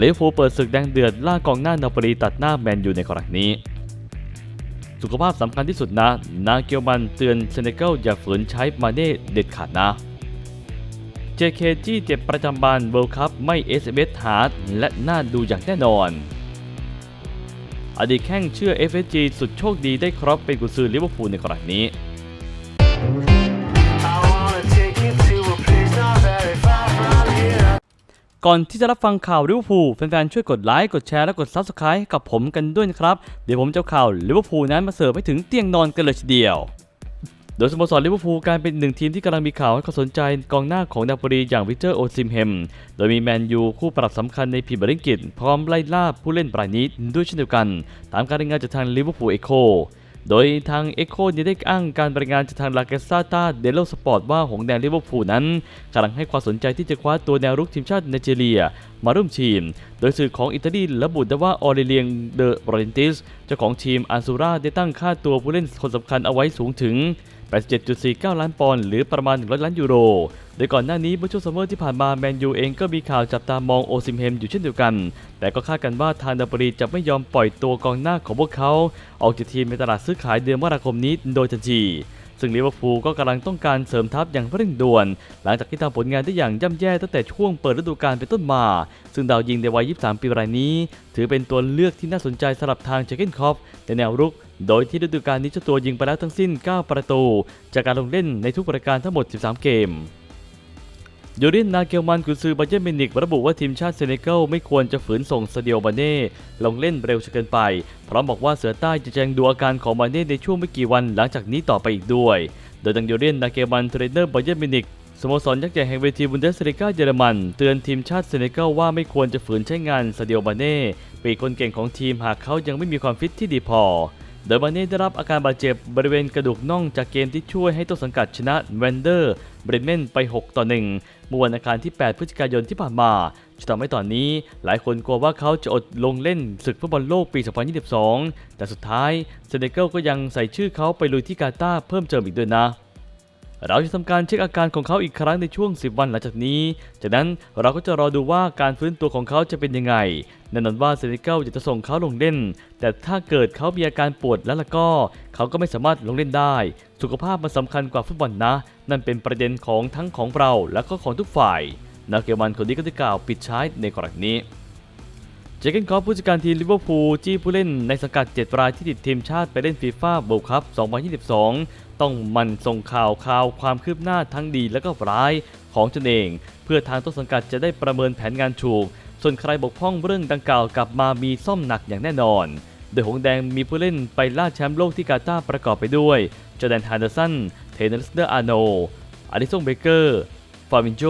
ลิเวอร์พูลเปิดศึกแดงเดือดล่ากองหน้านาปลีตัดหน้าแมนยูในครั้งนี้ สุขภาพสำคัญที่สุดนะ นาเกียวมันเตือนเซเนกัลอย่าฝืนใช้มาเน่เด็ดขาดนะ JK จี้เจ็บประจำบานเวิลด์คัพไม่ SMS หาดและน่าดูอย่างแน่นอน อดีตแข้งเชื่อ FSG สุดโชคดีได้ครอบเป็นกุซือลิเวอร์พูลในครั้งนี้ ก่อนที่จะรับฟังข่าวลิเวอร์พูลแฟนๆช่วยกดไลค์กดแชร์และกด Subscribe ให้กับผมกันด้วยนะครับ เดี๋ยวผมจะข่าวลิเวอร์พูลนั้นมาเสิร์ฟให้ถึงเตียงนอนกันเลยทีเดียวโดยสโมสรลิเวอร์พูลกลายเป็นหนึ่งทีมที่กำลังมีข่าวให้ความสนใจกองหน้าของนาโปลีอย่างวิเตอร์โอซิมเฮม โดยมีแมนยูคู่ปรับสำคัญในพรีเมียร์ลีกอังกฤษพร้อมไล่ล่าผู้เล่นรายนี้ด้วยเช่นเดียวกัน ตามการรายงานจากทางลิเวอร์พูลเอโค โดยทางเอ็กโคยังได้อ้างการบรายงานจากทางลาเกซาตาเดลโลสปอร์ตว่าหงแดงลิเวอร์พูลนั้นกำลังให้ความสนใจที่จะคว้าตัวแนวรุกทีมชาติไนจีเรีย มาร่วมทีม โดยสื่อของอิตาลีระบุได้ว่าออเรเลียงเดอโรเรนติสเจ้าของทีมอันซูราได้ตั้งค่าตัวผู้เล่นคนสำคัญเอาไว้สูงถึง 87.49 ล้านปอนด์หรือประมาณ 100 ล้านยูโร โดยก่อนหน้านี้เมื่อช่วงซัมเมอร์ที่ผ่านมาแมนยูเองก็มีข่าวจับตามองโอซิมเฮมอยู่เช่นเดียวกัน แต่ก็คาดกันว่าทางนาโปลีจะไม่ยอมปล่อยตัวกองหน้าของพวกเขา ออกจากทีมในตลาดซื้อขายเดือนมกราคมนี้โดยทันทีซึ่งลิเวอร์พูลก็กำลังต้องการเสริมทัพอย่างเร่งด่วน หลังจากที่ทำผลงานได้อย่างย่ำแย่ตั้งแต่ช่วงเปิดฤดูกาลเป็นต้นมา ซึ่งดาวยิงในวัย 23 ปีรายนี้ ถือเป็นตัวเลือกที่น่าสนใจสำหรับทางเจเกนคอฟในแนวรุก โดยที่ฤดูกาลนี้เจ้าตัวยิงไปแล้วทั้งสิ้น 9 ประตู จากการลงเล่นในทุกปรายการทั้งหมด 13 เกมยูรินนาเกลมันกุซือบาเยร์นมินิกระบุว่าทีมชาติเซเนกัลไม่ควรจะฝืนส่งสเดียวบาเน่ลงเล่นเร็วเกินไป พร้อมบอกว่าเสือใต้จะแจ้งดูอาการของบาเน่ในช่วงไม่กี่วันหลังจากนี้ต่อไปอีกด้วย โดยทางยูรินนาเกลมันเทรนเนอร์บาเยร์นมินิกสโมสรยักษ์ใหญ่แห่งเวทีบุนเดสลิกาเยอรมันเตือนทีมชาติเซเนกัลว่าไม่ควรจะฝืนใช้งานสเดียวบาเน่ปีกคนเก่งของทีมหากเขายังไม่มีความฟิตที่ดีพอ โดยบาเน่ได้รับอาการบาดเจ็บบริเวณกระดูกน่องจากเกมที่ช่วยให้ต้นสังกัดชนะแวนเดอร์เบรเมนไป 6 ต่อ 1 เมื่อวันอังคารที่ 8 พฤศจิกายนที่ผ่านมาจะทำให้ตอนนี้หลายคนกลัวว่าเขาจะอดลงเล่นศึกฟุตบอลโลกปี 2022 แต่สุดท้ายเซเนเกลก็ยังใส่ชื่อเขาไปลุยที่กาตาร์เพิ่มเติมอีกด้วยนะ เราจะทำการเช็คอาการของเขาอีกครั้งในช่วง 10 วันหลังจากนี้ จากนั้นเราก็จะรอดูว่าการฟื้นตัวของเขาจะเป็นยังไงแน่นอนว่าเซนิเกิลจะส่งเขาลงเล่น แต่ถ้าเกิดเขามีอาการปวดแล้วล่ะก็ เขาก็ไม่สามารถลงเล่นได้ สุขภาพมันสำคัญกว่าฟุตบอลนะ นั่นเป็นประเด็นของทั้งของเราและก็ของทุกฝ่ายนาเกมันคนนี้ก็ได้กล่าวปิดท้ายในกรณีนี้ เจเกนคอฟผู้จัดการทีมลิเวอร์พูลจี้ผู้เล่นในสังกัด 7 รายที่ติดทีมชาติไปเล่นฟีฟ่าเวิลด์คัพ 2022 ต้องมันส่งข่าวข่าวความคืบหน้าทั้งดีและก็ร้ายของตนเอง เพื่อทางต้นสังกัดจะได้ประเมินแผนงานถูก ส่วนใครบกพร่องเรื่องดังกล่าวกลับมามีซ่อมหนักอย่างแน่นอน โดยหงแดงมีผู้เล่นไปล่าแชมป์โลกที่กาตาร์ประกอบไปด้วยจอแดนฮานเดอร์สัน เทนนิสเดอร์อาโนอาริซงเบเกอร์ฟาบินโจ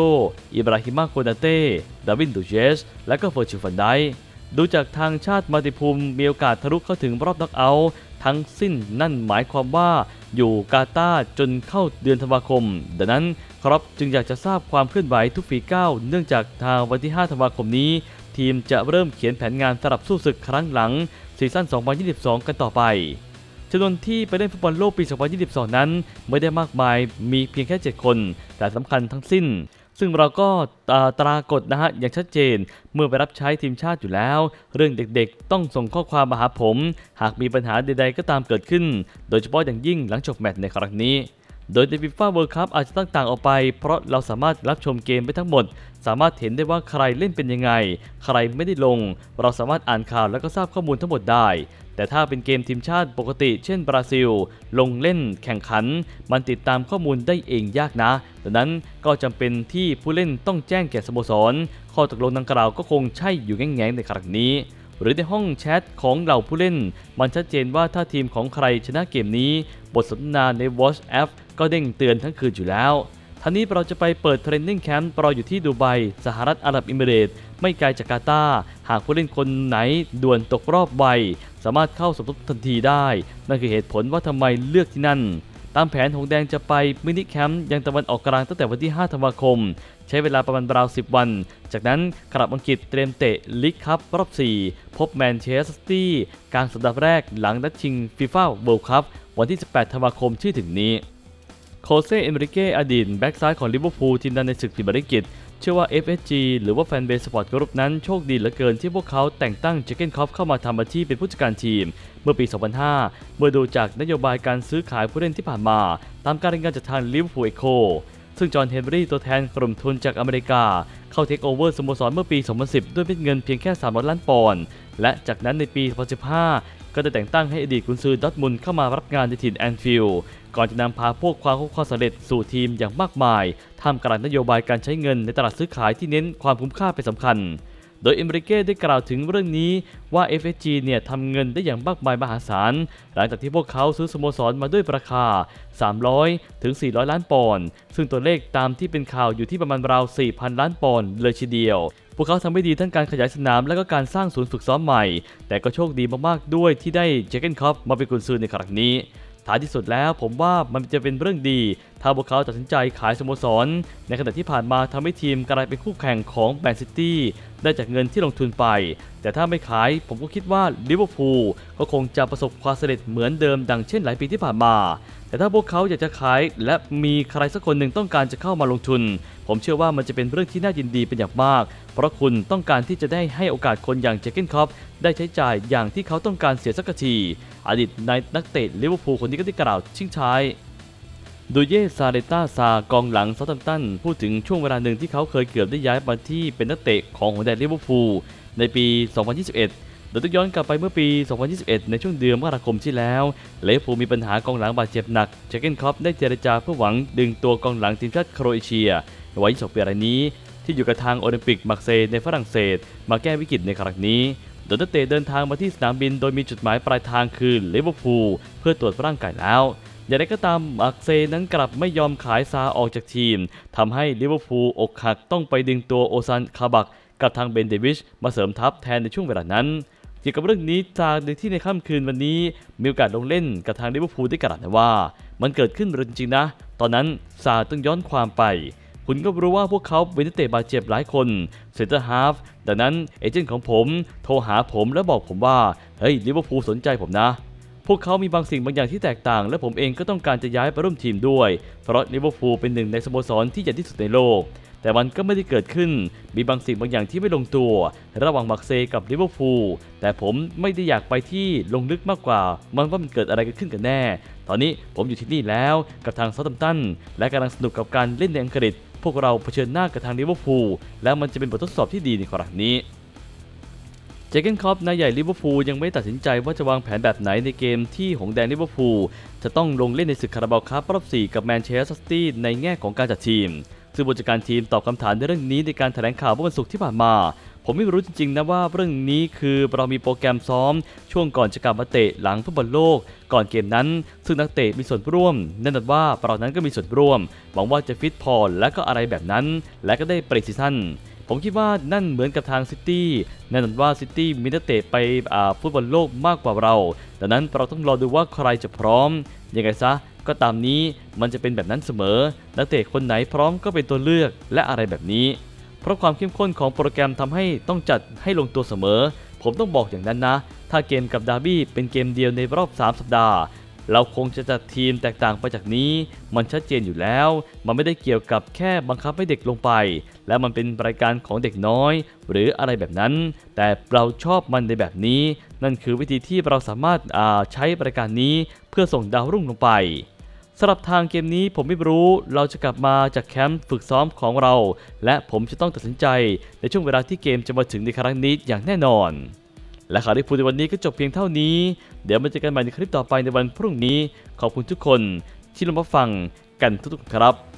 อิบราฮิมาโคนาเต้ ดาวินดูเจสและก็เฟอร์ชิฟันได ดูจากทางชาติมาติภูมิมีโอกาสทะลุเข้าถึงรอบน็อกเอาท์ทั้งสิ้นนั่นหมายความว่าอยู่กาตาจนเข้าเดือนธันวาคม ดังนั้นครับจึงอยากจะทราบความเคลื่อนไหวทุกฝีก้าวเนื่องจากทางวันที่ 5 ธันวาคมนี้ ทีมจะเริ่มเขียนแผนงานสำหรับสู้ศึกครั้งหลังซีซั่น 2022 กันต่อไปจำนวนที่ไปเล่นฟุตบอลโลกปี 2022 นั้น ไม่ได้มากมายมีเพียงแค่ 7 คน แต่สำคัญทั้งสิ้น ซึ่งเราก็ตรากฏนะฮะอย่างชัดเจน เมื่อไปรับใช้ทีมชาติอยู่แล้ว เรื่องเด็กๆ ต้องส่งข้อความมาหาผม หากมีปัญหาใดๆก็ตามเกิดขึ้น โดยเฉพาะอย่างยิ่งหลังจบแมตช์ในครั้งนี้โดยในฟีฟ่าเวิลด์คัพอาจจะตั้งต่างออกไป เพราะเราสามารถรับชมเกมไปทั้งหมด สามารถเห็นได้ว่าใครเล่นเป็นยังไง ใครไม่ได้ลง เราสามารถอ่านข่าวแล้วก็ทราบข้อมูลทั้งหมดได้ แต่ถ้าเป็นเกมทีมชาติปกติ เช่นบราซิล ลงเล่นแข่งขัน มันติดตามข้อมูลได้เองยากนะ ดังนั้นก็จำเป็นที่ผู้เล่นต้องแจ้งแก่สโมสร ข้อตกลงดังกล่าวก็คงใช่อยู่แง่ๆในครั้งนี้หรือในห้องแชทของเหล่าผู้เล่น มันชัดเจนว่าถ้าทีมของใครชนะเกมนี้ บทสนทนาใน WhatsApp ก็เด้งเตือนทั้งคืนอยู่แล้ว ท่านี้เราจะไปเปิดเทรนนิ่งแคมป์รออยู่ที่ดูไบสหรัฐอาหรับอิมิเรตไม่ไกลจากกาตาร์หากผู้เล่นคนไหนด่วนตกรอบไวสามารถเข้าสมทบทันทีได้ นั่นคือเหตุผลว่าทำไมเลือกที่นั่น ตามแผนหงแดงจะไปมินิแคมป์ยังตะวันออกกลางตั้งแต่วันที่ 5 ธันวาคม ใช้เวลาประมาณราว 10 วัน จากนั้นกลับอังกฤษเตรียมเตะลีกคัพรอบ 4 พบแมนเชสเตอร์ตี้กลางสัปดาห์แรกหลังนัดชิงฟีฟ่าเวิลด์คัพวันที่ 18 ธันวาคมที่ถึงนี้ โคเซเอเมริเกอดีตแบ็กซ้ายของลิเวอร์พูลทีมดันในศึกพรีเมียร์ลีกอังกฤษเชื่อว่า FSG หรือว่าแฟนเบสสปอร์ตกรุ๊ปนั้นโชคดีเหลือเกินที่พวกเขาแต่งตั้งเจเกนคอฟเข้ามาทำหน้าที่เป็นผู้จัดการทีม เมื่อปี 2005 เมื่อดูจากนโยบายการซื้อขายผู้เล่นที่ผ่านมา ตามการรายงานจากทางลิเวอร์พูลเอโคซึ่งจอห์นเฮนรี่ตัวแทนกลุ่มทุนจากอเมริกา เข้าเทคโอเวอร์สโมสรเมื่อปี 2010 ด้วยเเงินเพียงแค่ 300 ล้านปอนด์และจากนั้นในปี 2015 ก็ได้แต่งตั้งให้อดีตกุนซือดอทมุนเข้ามารับงานในถิ่นแอนฟิลด์ ก่อนจะนำพาพวกความความสำเร็จสู่ทีมอย่างมากมายท่ามกลางนโยบายการใช้เงินในตลาดซื้อขายที่เน้นความคุ้มค่าเป็นสำคัญ โดยเอมริเก้ได้กล่าวถึงเรื่องนี้ว่า FSG เนี่ยทำเงินได้อย่างมากมายมหาศาล หลังจากที่พวกเขาซื้อสโมสรมาด้วยราคา 300 ถึง 400 ล้านปอนด์ซึ่งตัวเลขตามที่เป็นข่าวอยู่ที่ประมาณราว 4,000 ล้านปอนด์เลยทีเดียวพวกเขาทำได้ดีทั้งการขยายสนามและก็การสร้างศูนย์ฝึกซ้อมใหม่ แต่ก็โชคดีมากๆด้วยที่ได้เจเกนคอฟมาเป็นกุนซือในครั้งนี้ ท้ายที่สุดแล้วผมว่ามันจะเป็นเรื่องดี ถ้าพวกเขาตัดสินใจขายสโมสร ในขณะที่ผ่านมาทำให้ทีมกลายเป็นคู่แข่งของแมนซิตี้ได้จากเงินที่ลงทุนไป แต่ถ้าไม่ขายผมก็คิดว่าลิเวอร์พูลก็คงจะประสบความสำเร็จเหมือนเดิมดังเช่นหลายปีที่ผ่านมา แต่ถ้าพวกเขาอยากจะขายและมีใครสักคนหนึ่งต้องการจะเข้ามาลงทุน ผมเชื่อว่ามันจะเป็นเรื่องที่น่ายินดีเป็นอย่างมาก เพราะคุณต้องการที่จะได้ให้โอกาสคนอย่างเจเกนคอปได้ใช้จ่ายอย่างที่เขาต้องการเสียสักที อดีตนายนักเตะลิเวอร์พูลคนนี้ก็ได้กล่าวชิงท้าย ดูเย่ซาเรต้าซากองหลังเซาท์แฮมป์ตันพูดถึงช่วงเวลาหนึ่งที่เขาเคยเกือบได้ย้ายมาที่เป็นนักเตะของหัวแดนลิเวอร์พูลในปี 2021 โดยต้องย้อนกลับไปเมื่อปี 2021 ในช่วงเดือนมกราคมที่แล้วลิเวอร์พูมีปัญหากองหลังบาดเจ็บหนักเจเกนคอปได้เจรจาเพื่อหวังดึงตัวกองหลังทีมชาติโครเอเชียวัย 22 ปีรายนี้ ที่อยู่กับทางโอลิมปิกมักเซย์ในฝรั่งเศส มาแก้วิกฤตในครั้งนี้โดยนักเตะเดินทางมาที่สนามบินโดยมีจุดหมายปลายทางคือลิเวอร์พูลเพื่อตรวจร่างกายแล้ว อย่างไรก็ตามมักเซนั้นกลับไม่ยอมขายซาออกจากทีมทำให้ลิเวอร์พูลอกหักต้องไปดึงตัวโอซันคาบักกับทางเบนเดวิชมาเสริมทัพแทนในช่วงเวลานั้นเกี่ยวกับเรื่องนี้ซาในที่ในค่ำคืนวันนี้มีโอกาสลงเล่นกับทางลิเวอร์พูลได้กล่าวนะว่า มันเกิดขึ้นรจริงๆนะ ตอนนั้นซาต้องย้อนความไป คุณก็รู้ว่าพวกเขาเป็นนักเตะบาดเจ็บหลายคนเซนเตอร์ฮาฟดังนั้นเอเจนต์ของผมโทรหาผมและบอกผมว่าเฮ้ยลิเวอร์พูลสนใจผมนะ พวกเขามีบางสิ่งบางอย่างที่แตกต่าง และผมเองก็ต้องการจะย้ายไปร่วมทีมด้วย เพราะลิเวอร์พูลเป็นหนึ่งในสโมสรที่ใหญ่ที่สุดในโลก แต่มันก็ไม่ได้เกิดขึ้น มีบางสิ่งบางอย่างที่ไม่ลงตัว ระหว่างมักเซย์กับลิเวอร์พูล แต่ผมไม่ได้อยากไปที่ลงลึกมากกว่า มันว่ามันเกิดอะไรกันขึ้นกันแน่ ตอนนี้ผมอยู่ที่นี่แล้วกับทางเซาท์แฮมตัน และกำลังสนุกกับการเล่นในอังกฤษ พวกเราเผชิญหน้ากับทางลิเวอร์พูล แล้วมันจะเป็นบททดสอบที่ดีในครั้งนี้ เจเกนคอปนายใหญ่ลิเวอร์พูลยังไม่ตัดสินใจว่าจะวางแผนแบบไหนในเกมที่หงแดงลิเวอร์พูลจะต้องลงเล่นในศึกคาราบาวครับรอบ 4 กับแมนเชสเตอร์ซิตี้ในแง่ของการจัดทีม ซึ่งผู้จัดการทีมตอบคำถามในเรื่องนี้ในการแถลงข่าวเมื่อวันศุกร์ที่ผ่านมา ผมไม่รู้จริงๆนะว่าเรื่องนี้คือเรามีโปรแกรมซ้อม ช่วงก่อนจะกลับมาเตะหลังฟุตบอลโลก ก่อนเกมนั้น ซึ่งนักเตะมีส่วนร่วมแน่นอนว่าเรานั้นก็มีส่วนร่วมหวังว่าจะฟิตพอและก็อะไรแบบนั้น และก็ได้ปริซีซั่น ผมคิดว่านั่นเหมือนกับทางซิตี้แน่นอนว่าซิตี้มีนักเตะไปฟุตบอลโลกมากกว่าเรา ดังนั้นเราต้องรอดูว่าใครจะพร้อม ยังไงซะ ก็ตามนี้มันจะเป็นแบบนั้นเสมอ นักเตะคนไหนพร้อมก็เป็นตัวเลือกและอะไรแบบนี้ เพราะความเข้มข้นของโปรแกรมทำให้ต้องจัดให้ลงตัวเสมอ ผมต้องบอกอย่างนั้นนะ ถ้าเกมกับดาร์บี้เป็นเกมเดียวในรอบ 3 สัปดาห์ เราคงจะจัดทีมแตกต่างไปจากนี้ มันชัดเจนอยู่แล้ว มันไม่ได้เกี่ยวกับแค่บังคับให้เด็กลงไป และมันเป็นรายการของเด็กน้อย หรืออะไรแบบนั้น แต่เราชอบมันในแบบนี้ นั่นคือวิธีที่เราสามารถาใช้รายการนี้เพื่อส่งดาวรุ่งลงไปสำหรับทางเกมนี้ผมไม่รู้ เราจะกลับมาจากแคมป์ฝึกซ้อมของเรา และผมจะต้องตัดสินใจในช่วงเวลาที่เกมจะมาถึงในครั้งนี้อย่างแน่นอน และข่าวที่พูดในวันนี้ก็จบเพียงเท่านี้ เดี๋ยวมาเจอกันใหม่ในคลิปต่อไปในวันพรุ่งนี้ ขอบคุณทุกคนที่รับฟังกันทุกๆครับ